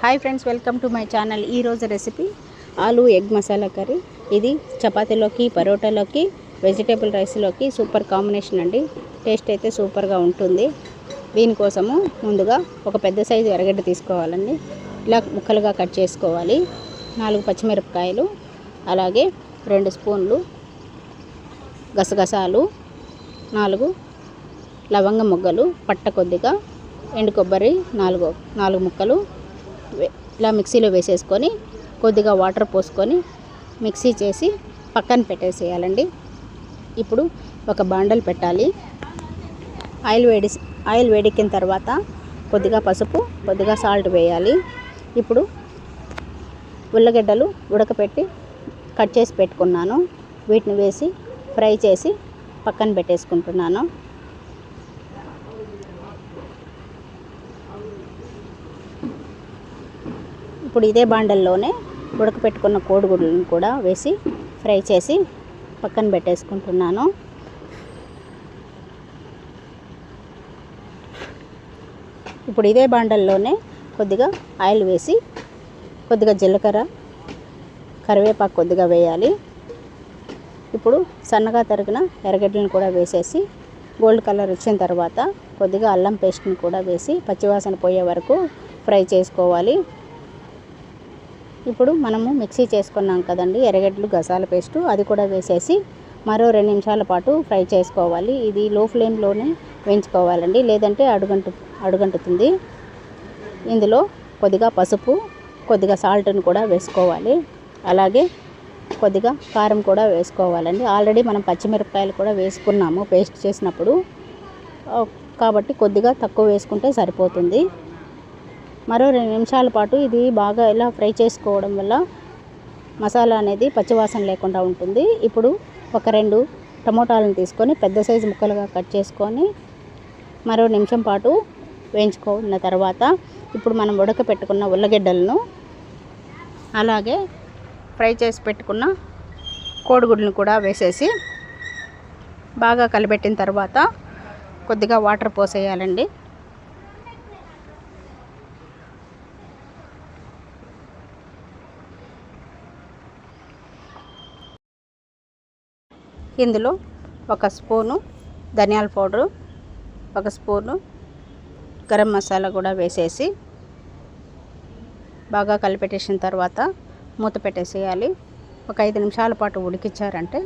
Hi friends welcome to my channel ఈరోజు recipe aloo egg masala curry ఇది చపాతీలోకి పరోటాలోకి వెజిటేబుల్ రైస్లోకి సూపర్ కాంబినేషన్ అండి. టేస్ట్ అయితే సూపర్గా ఉంటుంది. దీనికోసము ముందుగా ఒక పెద్ద సైజు ఎర్రగడ్డ తీసుకోవాలండి. ఇలా ముక్కలుగా కట్ చేసుకోవాలి. నాలుగు పచ్చిమిరపకాయలు అలాగే రెండు స్పూన్లు గసగసాలు నాలుగు లవంగ మొగ్గలు పట్ట కొద్దిగా ఎండు కొబ్బరి నాలుగు నాలుగు ముక్కలు ఇలా మిక్సీలో వేసేసుకొని కొద్దిగా వాటర్ పోసుకొని మిక్సీ చేసి పక్కన పెట్టేసేయాలండి. ఇప్పుడు ఒక బాండల్ పెట్టాలి. ఆయిల్ వేడి ఆయిల్ వేడెక్కిన తర్వాత కొద్దిగా పసుపు కొద్దిగా సాల్ట్ వేయాలి. ఇప్పుడు ఉల్లగడ్డలు ఉడకపెట్టి కట్ చేసి పెట్టుకున్నాను. వీటిని వేసి ఫ్రై చేసి పక్కన పెట్టేసుకుంటున్నాను. ఇప్పుడు ఇదే బాండల్లోనే ఉడకపెట్టుకున్న కోడిగుడ్లను కూడా వేసి ఫ్రై చేసి పక్కన పెట్టేసుకుంటున్నాను. ఇప్పుడు ఇదే బాండల్లోనే కొద్దిగా ఆయిల్ వేసి కొద్దిగా జీలకర్ర కరివేపాకు కొద్దిగా వేయాలి. ఇప్పుడు సన్నగా తరిగిన ఎర్రగడ్డలను కూడా వేసేసి గోల్డ్ కలర్ వచ్చిన తర్వాత కొద్దిగా అల్లం పేస్ట్ని కూడా వేసి పచ్చివాసన పోయే వరకు ఫ్రై చేసుకోవాలి. ఇప్పుడు మనము మిక్సీ చేసుకున్నాం కదండి ఎర్రగడ్డలు గసాల పేస్టు అది కూడా వేసేసి మరో రెండు నిమిషాల పాటు ఫ్రై చేసుకోవాలి. ఇది లో ఫ్లేమ్లోనే వేయించుకోవాలండి లేదంటే అడుగంటు అడుగంటుతుంది. ఇందులో కొద్దిగా పసుపు కొద్దిగా సాల్ట్ను కూడా వేసుకోవాలి. అలాగే కొద్దిగా కారం కూడా వేసుకోవాలండి. ఆల్రెడీ మనం పచ్చిమిరపకాయలు కూడా వేసుకున్నాము పేస్ట్ చేసినప్పుడు. కాబట్టి కొద్దిగా తక్కువ వేసుకుంటే సరిపోతుంది. మరో రెండు నిమిషాల పాటు ఇది బాగా ఇలా ఫ్రై చేసుకోవడం వల్ల మసాలా అనేది పచ్చివాసన లేకుండా ఉంటుంది. ఇప్పుడు ఒక రెండు టమోటాలను తీసుకొని పెద్ద సైజు ముక్కలుగా కట్ చేసుకొని మరో నిమిషం పాటు వేయించుకున్న తర్వాత ఇప్పుడు మనం ఉడకపెట్టుకున్న ఉల్లగడ్డలను అలాగే ఫ్రై చేసి పెట్టుకున్న కోడిగుడ్లను కూడా వేసేసి బాగా కలిపెట్టిన తర్వాత కొద్దిగా వాటర్ పోసేయాలండి. ఇందులో ఒక స్పూను ధనియాల పౌడరు ఒక స్పూను గరం మసాలా కూడా వేసేసి బాగా కలిపెట్టేసిన తర్వాత మూత పెట్టేసేయాలి. ఒక ఐదు నిమిషాల పాటు ఉడికించారంటే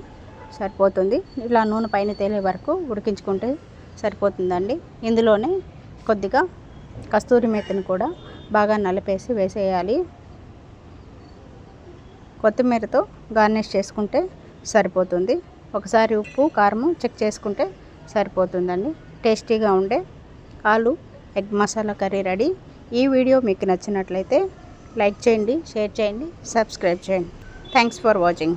సరిపోతుంది. ఇలా నూనె పైన తేలే వరకు ఉడికించుకుంటే సరిపోతుందండి. ఇందులోనే కొద్దిగా కస్తూరి మేతను కూడా బాగా నలిపేసి వేసేయాలి. కొత్తిమీరతో గార్నిష్ చేసుకుంటే సరిపోతుంది. ఒకసారి ఉప్పు కారము చెక్ చేసుకుంటే సరిపోతుందండి. టేస్టీగా ఉండే aloo egg masala curry ready. ఈ వీడియో మీకు నచ్చినట్లయితే లైక్ చేయండి షేర్ చేయండి సబ్స్క్రైబ్ చేయండి. Thanks for watching